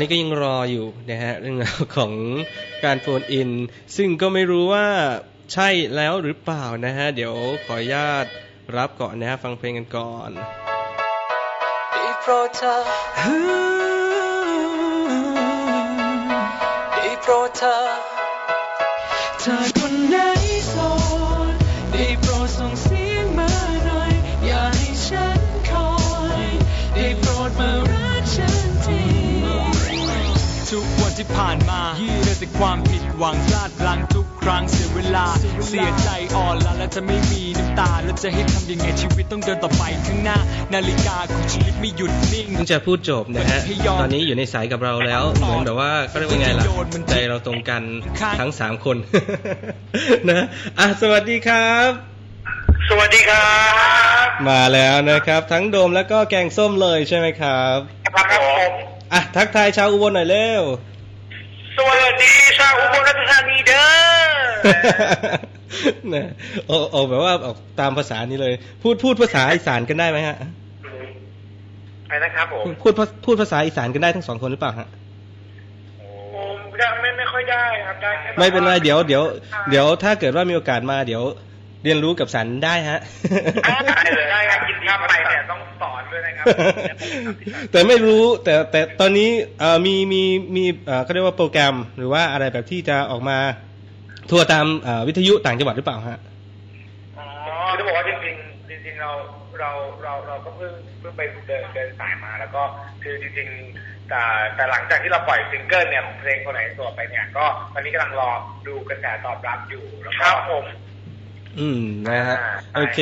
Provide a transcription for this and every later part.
นี่ก็ยังรออยู่นะฮะเรื่องราวของการโฟนอิน ซึ่งก็ไม่รู้ว่าใช่แล้วหรือเปล่านะฮะ เดี๋ยวขออนุญาตรับก่อนนะฮะ ฟังเพลงกันก่อนได้โปรดเธอได้โปรดเธอเธอคน ทุกวันที่ผ่านมาเจอแต่ความผิดหวังพลาดพลั้งทุกครั้งเสียเวลา เสียใจอ่อนล้าและจะไม่มีน้ำตา แล้วจะให้ทำยังไงชีวิตต้องเดินต่อไปข้างหน้า นาฬิกาของชีวิตไม่หยุดนิ่งเพิ่งจะพูดจบนะฮะ ตอนนี้อยู่ในสายกับเราแล้ว เหมือนแบบว่าก็เรียกว่าไงล่ะ ใจเราตรงกันทั้งสามคนนะอะสวัสดีครับ สวัสดีครับ มาแล้วนะครับ ทั้งโดมแล้วก็แกงส้มเลยใช่ไหมครับ ครับผมอะทักทายชาวอุบลหน่อยเร็ว สวัสดีชาวอุบลราชธานีเด้อนะโอ้โอ้แบบว่าออกตามภาษานี้เลย พูดพูดภาษาอีสานกันได้ไหมฮะไปนะครับผมพูดพูดพูดภาษาอีสานกันได้ทั้งสองคนหรือเปล่าฮะผมไม่ไม่ค่อยได้ครับได้แค่ไม่เป็นไรเดี๋ยวเดี๋ยว เดี๋ยวถ้าเกิดว่ามีโอกาสมาเดี๋ยว เรียนรู้กับสันได้ฮะได้เลยได้ครับกินข้าวไปเนี่ยต้องสอนด้วยนะครับ แต่ไม่รู้แต่แต่ตอนนี้เอ่อมีมีมีเอ่อเขาเรียกว่าโปรแกรม หรือว่าอะไรแบบที่จะออกมาทัวร์ตามเอ่อวิทยุต่างจังหวัดหรือเปล่าฮะอ๋อคือจะบอกว่าจริงๆจริงๆเราเราเราเราก็เพิ่งเพิ่งไปเดินเดินสายมา แล้วก็คือจริงๆแต่แต่หลังจากที่เราปล่อยซิงเกิลเนี่ยของเพลงคนไหนตัวไปเนี่ย ก็ตอนนี้กำลังรอดูกระแสตอบรับอยู่แล้วก็ผม อืมนะฮะอ่าโอเค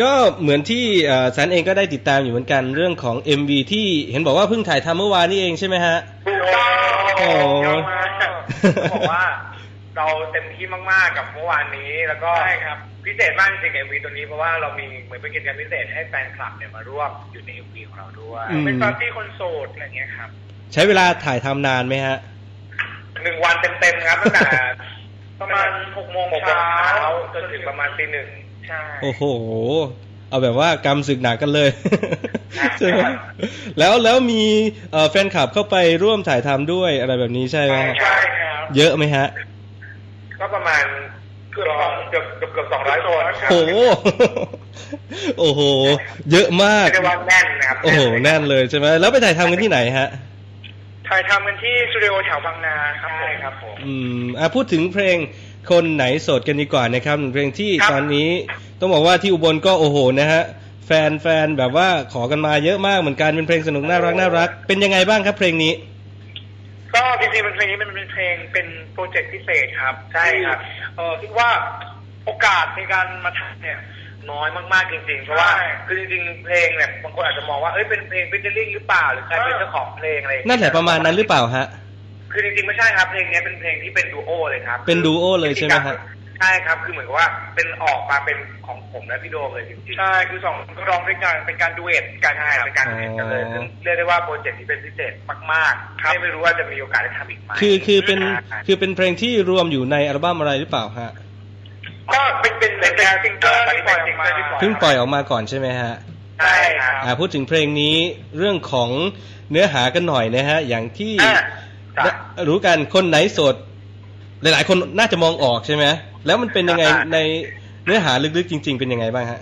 ก็เหมือนที่เอ่อสันเองก็ได้ติดตามอยู่เหมือนกันเรื่องของ MV ที่เห็นบอกว่าเพิ่งถ่ายทำเมื่อวานนี่เองใช่ไหมฮะถูกต้องโอ้โหเยอะมากต้องบอกว่าเราเต็มที่มาก ๆ กับเมื่อวานนี้แล้วก็พิเศษมากจริงๆเอ็มวีตัวนี้เพราะว่าเรามีเหมือนเป็นกิจกรรมพิเศษให้แฟนคลับเนี่ยมาร่วมอยู่ในเอ็มวีของเราด้วยอืมเป็นปาร์ตี้คนโสดอะไรเงี้ยครับ ใช้เวลาถ่ายทำนานไหมฮะหนึ่งวันเต็มๆครับตั้งแต่ ประมาณหกโมงเช้าจนถึงประมาณตีหนึ่งใช่ โอ้โห เอาแบบว่ากำศึกหนักกันเลยครับใช่ไหมแล้วแล้วมีเอ่อแฟนคลับเข้าไปร่วมถ่ายทำด้วยอะไรแบบนี้ใช่ไหมฮะใช่ครับเยอะไหมฮะ ก็ประมาณเกือบเกือบเกือบเกือบสองร้อยคนครับโอ้โห โอ้โห เยอะมาก เรียกว่าแน่นนะครับโอ้โห แน่นเลยใช่ไหมแล้วไปถ่ายทำกันที่ไหนฮะ ถ่ายทำกันที่สตูดิโอแถวบางนาครับใช่ครับผม อืมอะพูดถึงเพลงคนไหนโสดกันดีกว่านะครับหนึ่งเพลงที่ครับ ตอนนี้ต้องบอกว่าที่อุบลก็โอ้โหนะฮะแฟนแฟนแบบว่าขอกันมาเยอะมากเหมือนกันเป็นเพลงสนุกน่ารักน่ารัก เป็นยังไงบ้างครับเพลงนี้ ก็จริงๆเป็นเพลงนี้มันเป็นเพลงเป็นโปรเจกต์พิเศษครับ ใช่ครับเออคิดว่าโอกาสในการมาทำเนี่ย น้อยมากๆจริงๆ เพราะว่าคือจริงๆ เพลงเนี่ยบางคนอาจจะมองว่า เอ้ย เป็นเพลงฟิชเชอร์ลิงหรือเปล่า หรือใครเป็นเจ้าของเพลงอะไรอย่างเงี้ยนั่นแหละประมาณนั้นหรือเปล่าฮะ คือจริงๆ ไม่ใช่ครับ เพลงนี้เป็นเพลงที่เป็นดูโอเลยครับเป็นดูโอเลยใช่ไหมฮะ ใช่ครับ คือเหมือนกับว่า เป็นออกมาเป็นของผมและพี่โดมเลยจริงๆ ใช่คือสองคนก็ร้องด้วยกันเป็นการดูเอทกันใช่เป็นการดูเอทกันเลยอ๋อ ซึ่งเรียกได้ว่าโปรเจกต์นี้เป็นพิเศษมากๆไม่ไม่รู้ว่าจะมีโอกาสได้ทำอีกไหมคือคือเป็นใช่คือเป็นเพลงที่รวมอยู่ในอัลบั้มอะไรหรือเปล่าฮะ ก็เป็นเป็นเป็นซิงเกิล ที่ปล่อยออกมาเพิ่งปล่อยออกมาก่อนใช่ไหมฮะใช่ครับอ่าพูดถึงเพลงนี้เรื่องของเนื้อหากันหน่อยนะฮะ อย่างที่อะจ้ะ รู้กันคนไหนโสด หลาย ๆ คนน่าจะมองออกใช่ไหมแล้วมันเป็นยังไงอะในเนื้อหาลึกๆจริง ๆ เป็นยังไงบ้างฮะ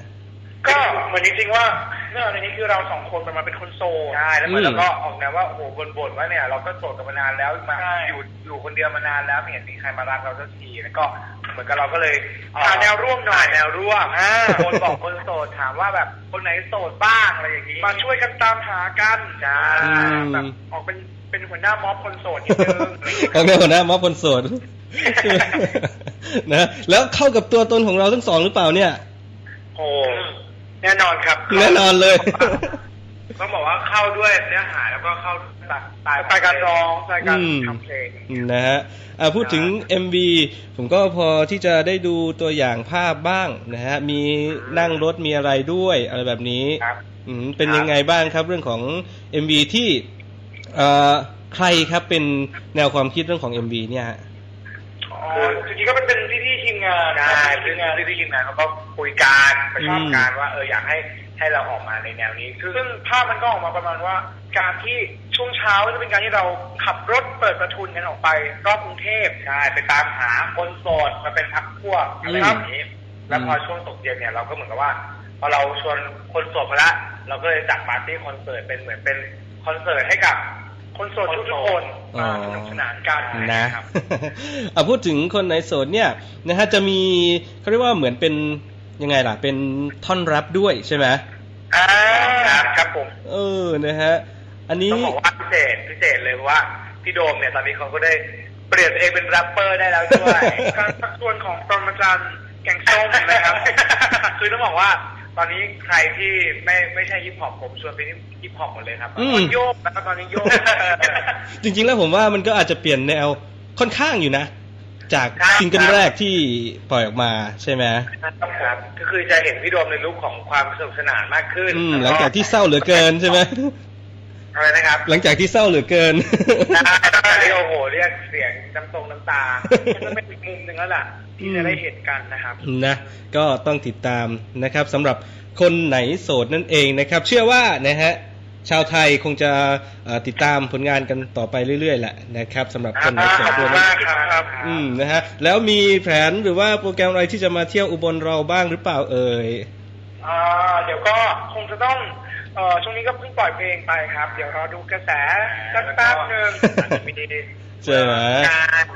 ก็เหมือนจริงๆว่าเรื่องในนี้คือเราสองคนมันมาเป็นคนโสดใช่แล้วเหมือนอืม เราก็ออกแนวว่าโอ้โหบ่นๆว่าเนี่ยเราก็โสดกันมานานแล้วมาอยู่อยู่คนเดียวมานานแล้วไม่เห็นมีใครมารักเราสักทีแล้วก็เห มือนกับเราก็เลยหาแนวร่วมหน่อยแนวร่วมอ่าคนบอกคนโสดถามว่าแบบคนไหนโสดบ้างอะไรอย่างนี้มาช่วยกันตามหากันใช่อืมแบบออกเป็นเป็นหัวหน้าม็อบคนโสดนิดนึงของแนวหน้ามอบคนโสดนะแล้วเข้ากับตัวตนของเราทั้งสองหรือเปล่าเนี่ย โอ้แน่นอนครับ แน่นอนเลย ต้องบอกว่าเข้าด้วยเนื้อหาแล้วก็เข้าสไตล์สไตล์การร้องสไตล์การอืมทำเพลงนะฮะอ่าพูดถึง MV ผมก็พอที่จะได้ดูตัวอย่างภาพบ้างนะฮะมีนั่งรถมีอะไรด้วยอะไรแบบนี้ครับอืมเป็นครับยังไงบ้างครับเรื่องของ MV ที่เอ่อใครครับเป็นแนวความคิดเรื่องของ MV เนี่ยฮะคือจริงๆก็เป็นเป็นพี่ๆทีมงานใช่ทีมงานพี่ๆทีมงานเขาก็คุยกันประชอบอืมการว่าเอออยากให้ ให้เราออกมาในแนวนี้ซึ่งภาพมันก็ออกมาประมาณว่า การที่ช่วงเช้าจะเป็นการที่เราขับรถเปิดประทุนกันออกไป รอบกรุงเทพใช่ไปตามหาคนโสดมาเป็นพักพวกอะไรแบบนี้ แล้วพอช่วงตกเย็นเนี่ยเราก็เหมือนกับว่าพอเราชวนคนโสดมาละเราก็เลยจัดปาร์ตี้คอนเสิร์ตเป็นเหมือนเป็นคอนเสิร์ตให้กับคนโสดทุกๆคนอ๋อมาสนุกสนานกันนะครับอะพูดถึงคนในโสดเนี่ยนะฮะจะมีเขาเรียกว่าเหมือนเป็น ยังไงล่ะ เป็นท่อนแรปด้วยใช่ไหมอ่าครับผม เออนะฮะ อันนี้ต้องบอกว่าพิเศษพิเศษเลยเพราะว่าพี่โดมเนี่ย ตอนนี้เขาก็ได้เปลี่ยนตัวเองเป็นแรปเปอร์ได้แล้วด้วยการสักส่วนของปรมาจารย์แกงส้มนะครับ คือต้องบอกว่า ตอนนี้ใครที่ไม่ไม่ใช่ฮิปฮอปผมชวนไปฮิปฮอปหมดเลยครับอืมโยกนะครับตอนนี้โยกจริง ๆ แล้วผมว่ามันก็อาจจะเปลี่ยนแนวค่อนข้างอยู่นะ จากครับซิงเกิลแรกที่ปล่อยออกมาใช่ไหมครับก็คือจะเห็นพี่โดมในลุคของความสนุกสนานมากขึ้นอืมหลังจากที่เศร้าเหลือเกินใช่ไหมอะไรนะครับ หลังจากที่เศร้าเหลือเกินได้เรียกโอ้โหเรียกเสียงน้ำตรงน้ำตามันจะเป็นอีกมุมหนึ่งแล้วล่ะที่จะได้เห็นกันนะครับนะก็ต้องติดตามนะครับสำหรับคนไหนโสดนั่นเองนะครับ เชื่อว่านะฮะ ชาวไทยคงจะเอ่อติดตามผลงานกันต่อไปเรื่อย ๆ แหละนะครับสำหรับคนไหนโสดขอบคุด้วยณนะมากครับ อืมนะฮะแล้วมีแผนหรือว่าโปรแกรมอะไรที่จะมาเที่ยวอุบลเราบ้างหรือเปล่าเอ่ยอ่าเดี๋ยวก็คงจะต้องเอ่อช่วงนี้ก็เพิ่งปล่อยเพลงไปครับ เดี๋ยวรอดูกระแสสักแป๊บหนึ่งอาจจะมีใช่ไหมงาน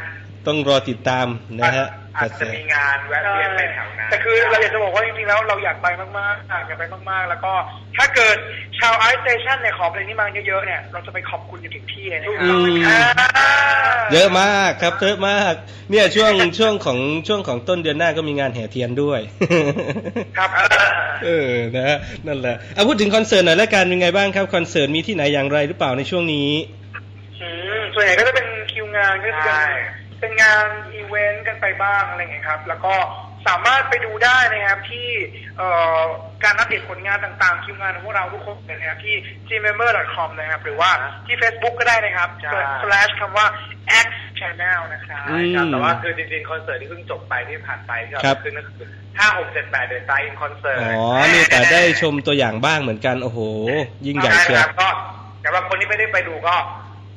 ต้องรอติดตามนะฮะ อาจจะมีงานแวะเวียนไปแถวนั้นแต่คือเราอยากจะบอกว่าจริงๆแล้วเราอยากไปมากๆอยากไปมากๆ แล้วก็ถ้าเกิดชาวไอซ์สเตชันเนี่ยขอเพลงนี้มาเยอะๆเนี่ยเราจะไปขอบคุณกันถึงที่เลยนะคอืรับมอ่าเยอะมากครับเยอะมาก เนี่ยช่วงช่วงของช่วงของต้นเดือนหน้าก็มีงานแห่เทียนด้วย ครับเออนะฮะนั่นแหละเอาพูดถึงคอนเสิร์ตหน่อยแล้วกันเป็นไงบ้างครับคอนเสิร์ตมีที่ไหนอย่างไรหรือเปล่าในช่วงนี้ อืมส่วนใหญ่ก็จะเป็นคิวงานก็จะเป็นเป็นงานอี เวนต์กันไปบ้างอะไรอย่างเงี้ยครับ แล้วก็สามารถไปดูได้นะครับที่เอ่อการอัปเดตผลงานต่างๆคิวงานของพวกเราทุกคนเลยนะครับที่ gmember.com นะครับ หรือว่าที่ Facebook ก็ได้นะครับเปิด slash คำว่า x channel นะครับอืมแต่ว่าคือจริงๆ คอนเสิร์ตที่เพิ่งจบไปที่ผ่านไปที่เราครับขึ้นก็คือห้าหกเจ็ดแปดเดือนตายอินคอนเสิร์ตอ๋อนี่แต่ได้ชมตัวอย่างบ้างเหมือนกัน โอ้โห ยิ่งใหญ่เชียวครับก็สำหรับคนที่ไม่ได้ไปดูก็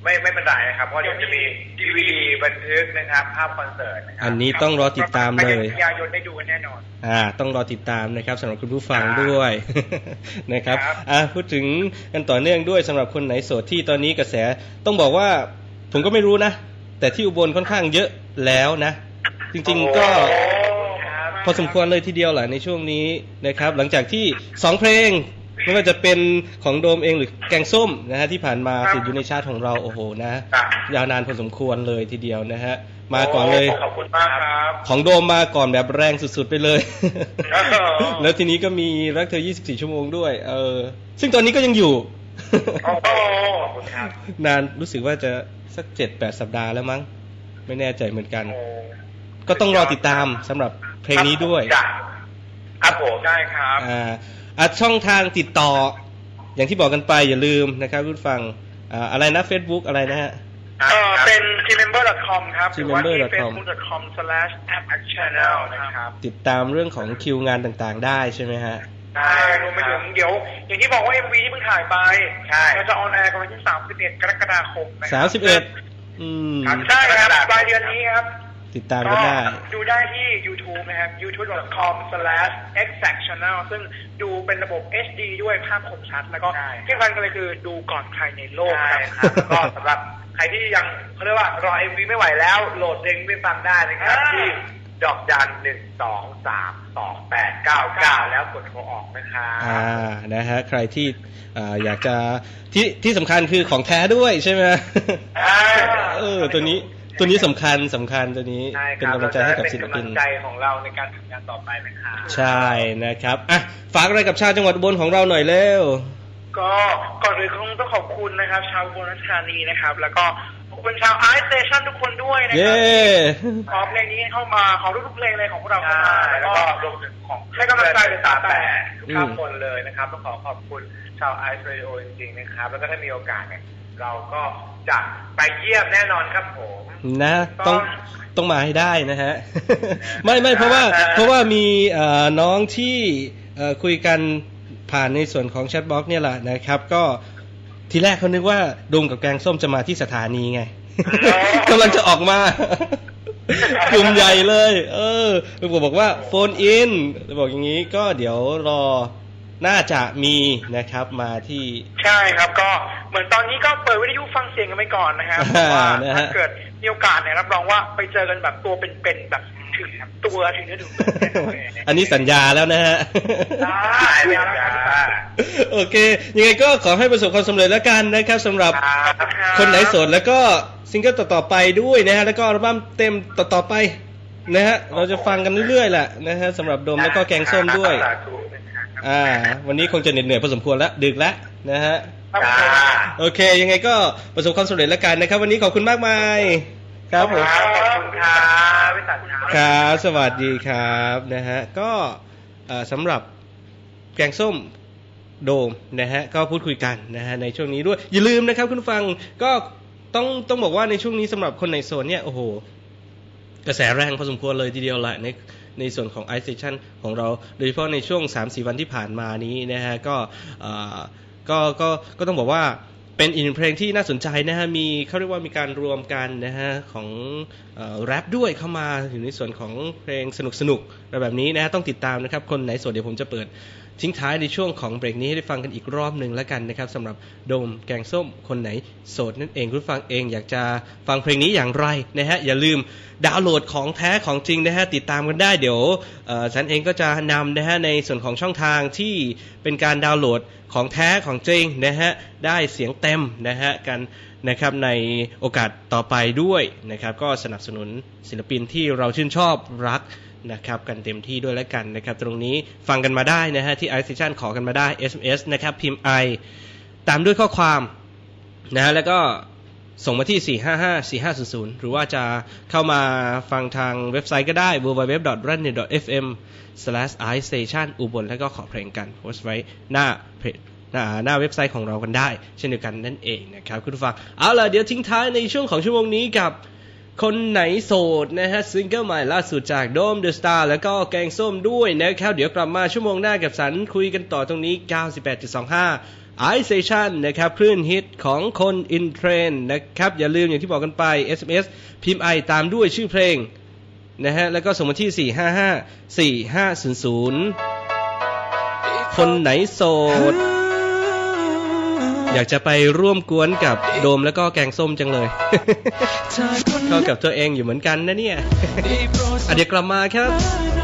ไม่ไม่เป็นไรนะครับเพราะเดี๋ยวจะมีดีวีดีบันทึกนะครับ ภาพคอนเสิร์ตนะครัอันนี้ต้องรอติดตามเลยกันยายนได้ดูกันแน่นอน อ่า ต้องรอติดตามนะครับสำหรับคุณผู้ฟังด้วย นะครับครับ อ่าพูดถึงกันต่อเนื่องด้วยสำหรับคนไหนโสดที่ตอนนี้กระแสต้องบอกว่าผมก็ไม่รู้นะ แต่ที่อุบลค่อนข้างเยอะแล้วนะ จริงๆก็โอ้ครับพอสมควรเลยทีเดียวแหละในช่วงนี้นะครับ หลังจากที่สองเพลง ไม่ว่าจะเป็นของโดมเองหรือแกงส้มนะฮะที่ผ่านมาติดอยู่ในชาติของเราโอ้โหนะครับยาวนานพอสมควรเลยทีเดียวนะฮะมาก่อนเลยโขอบคุณมากครับของโดมมาก่อนแบบแรงสุดๆไปเลยอ๋อแล้วทีนี้ก็มีรักเธอ 24 ชั่วโมงด้วย เออ ซึ่งตอนนี้ก็ยังอยู่โอ้โหขอบคุณครับนานรู้สึกว่าจะสัก7-8สัปดาห์แล้วมั้ง ไม่แน่ใจเหมือนกันโอ้ก็ต้องรอติดตามสำหรับเพลงนี้ด้วยจ้ะครับผมได้ครับ อ่าอะช่องทางติดต่อ อย่างที่บอกกันไปอย่าลืมนะครับคุณฟังอ่าอะไรนะ Facebook อะไรนะฮะเออเป็น gmember.com ครับหรือว่าที่ gmember.com facebook.com/appchannel นะครับ ติดตามเรื่องของคิวงานต่างๆ ได้ใช่ไหมฮะใช่รวมไปถึงเดี๋ยว อย่างที่บอกว่า MV ที่เพิ่งถ่ายไปใช่เราจะออนแอร์กันวันที่ 31 กรกฎาคมนะครั31 อืมครับใช่ครับปลายเดือนนี้ครับ ติดตามกันได้ ดูได้ที่ YouTube นะครับ youtube.com/exactchannel ซึ่งดูเป็นระบบ HD ด้วยภาพคมชัด แล้วก็ที่สำคัญกันเลยคือดูก่อนใครในโลกนะครับแล้วก็สำหรับใครที่ยังเขาเรียกว่ารอ MV ไม่ไหวแล้ว โหลดเพลงไปฟังได้นะครับที่ดอกจันหนึ่งสองสามสองแปดเก้าเก้าแล้วกดโทรออกนะครับอ่านะฮะใครที่อ่าอยากจะที่ที่สำคัญคือของแท้ด้วยใช่ไหมอ่าเออตัวนี้ ตัวนี้สำคัญสำคัญตัวนี้ใช่คเป็นรับกำลังใจให้กับศิลเป็นปิกำนลังใจของเราในการทำงานต่อไปนะครับใช่นะครับอะฝากอะไรกับชาวจังหวัดอุบลของเราหน่อยเร็วก็ก่อนอื่นคงต้องขอบคุณนะครับ ชาวอุบลราชธานีนะครับ แล้วก็ขอบคุณชาวไอซ์สเตชันทุกคนด้วยนะคเย้รัขอเพลงนี้เข้ามาขอทุกๆเพลงเลยของพวกเราเข้ามาแล้วก็รวมถึงของให้กำลังใจเดอะตาแปดทุกท่านคนเลยนะครับต้องขอขอบคุณชาวไอซ์เรดิโอจริงๆนะครับ แล้วก็ถ้ามีโอกาสเนี่ย เราก็จะไปเยี่ยมแน่นอนครับผมนะต้องต้องมาให้ได้นะฮะ ไม่ไม่เพราะว่าอ่าเพราะว่ามีเอ่อน้องที่เอ่อคุยกันผ่านในส่วนของแชทบ็อกเนี่ยแหละนะครับ ก็ทีแรกเขานึกว่าโดมกับแกงส้มจะมาที่สถานีไงกำลังจะออกมากลุ่มใหญ่เลย เออลุงบอกบอกว่าโฟนอินบอกอย่างนี้ก็เดี๋ยวรอ น่าจะมีนะครับมาที่ ใช่ครับก็เหมือนตอนนี้ก็เปิดวิทยุฟังเสียงกันไปก่อนนะครับเพราะว่านะฮะ ถ้าเกิดมีโอกาสเนี่ยรับรองว่าไปเจอกันแบบตัวเป็นๆแบบถึงตัวถึงเนื้อถึงตัวแน่นอนอันนี้สัญญาแล้วนะฮะ ได้เลยครับโอเค ยังไงก็ขอให้ประสบความสำเร็จแล้วกันนะครับสำหรับครับคนไหนโสดแล้วก็ซิงเกิลต่อๆไปด้วยนะฮะ แล้วก็อัลบั้มเต็มต่อๆไปนะฮะ เราจะฟังกันเรื่อยๆแหละนะฮะสำหรับโดมแล้วก็แกงส้มด้วย สาธุนะครับ อ่า วันนี้คงจะเหนื่อยๆพอสมควรแล้วดึกแล้วนะฮะครับผมโอเค ยังไงก็ประสบความสำเร็จแล้วกันนะครับ วันนี้ขอบคุณมากมายครับผมขอบคุณครับพี่สันครับครับสวัสดีครับนะฮะก็เอ่อสำหรับแกงส้มโดมนะฮะก็พูดคุยกันนะฮะในช่วงนี้ด้วย อย่าลืมนะครับคุณผู้ฟังก็ต้องต้องบอกว่าในช่วงนี้สำหรับคนในโซนเนี่ยโอ้โหกระแสแรงพอสมควรเลยทีเดียวแหละ ในส่วนของไอซ์เซชันของเรา โดยเฉพาะในช่วง 3-4 วันที่ผ่านมานี้นะฮะก็ก็ก็ก็ต้องบอกว่าเป็นอินเพลงที่น่าสนใจนะฮะ มีเขาเรียกว่ามีการรวมกันนะฮะ ของแรปด้วยเข้ามาอยู่ในส่วนของเพลงสนุกสนุกๆอะไรแบบนี้นะฮะ ต้องติดตามนะครับ คนไหนสดเดี๋ยวผมจะเปิด ทิ้งท้ายในช่วงของเบรกนี้ให้ได้ฟังกันอีกรอบหนึ่งแล้วกันนะครับสำหรับโดมแกงส้มคนไหนโสดนั่นเองคุณผู้ฟังเองอยากจะฟังเพลงนี้อย่างไรนะฮะอย่าลืมดาวน์โหลดของแท้ของจริงนะฮะติดตามกันได้เดี๋ยวฉันเองก็จะนำนะฮะในส่วนของช่องทางที่เป็นการดาวน์โหลดของแท้ของจริงนะฮะได้เสียงเต็มนะฮะกันนะครับในโอกาสต่อไปด้วยนะครับก็สนับสนุนศิลปินที่เราชื่นชอบรัก นะครับกันเต็มที่ด้วยแล้วกันนะครับ ตรงนี้ฟังกันมาได้นะฮะที่ i อ t i o n ขอกันมาได้ SMS นะครับพิมพ์ i ตามด้วยข้อความนะฮะแล้วก็ส่งมาที่ 455-4500 หรือว่าจะเข้ามาฟังทางเว็บไซต์ก็ได้ www.runnet.fm/istation อุบลแล้วก็ขอเพลงกันโพสต์ไว้หน้าเพจหน้าหน้าเว็บไซต์ของเรากันได้ เช่นเดียวกันนั่นเองนะครับ คุณผู้ฟัง เอาล่ะ เดี๋ยวทิ้งท้ายในช่วงของชั่วโมงนี้กับ คนไหนโสดนะฮะซิงเกิลใหม่ล่าสุดจากโดมเดอะสตาร์แล้วก็แกงส้มด้วยนะครับเดี๋ยวกลับมาชั่วโมงหน้ากับสันคุยกันต่อตรงนี้ 98.25 i Station นะครับคลื่นฮิตของคนอินเทรนนะครับ อย่าลืมอย่างที่บอกกันไป SMS พิมพ์ i ตามด้วยชื่อเพลงนะฮะแล้วก็ส่งมาที่ 455 4500 คนไหนโสด อยากจะไปร่วมกวนกับโดมแล้วก็แกงส้มจังเลยเธอคนเข้ากับตัวเองอยู่เหมือนกันนะเนี่ยได้โปรดอะเดี๋ยวกลับมาครับมา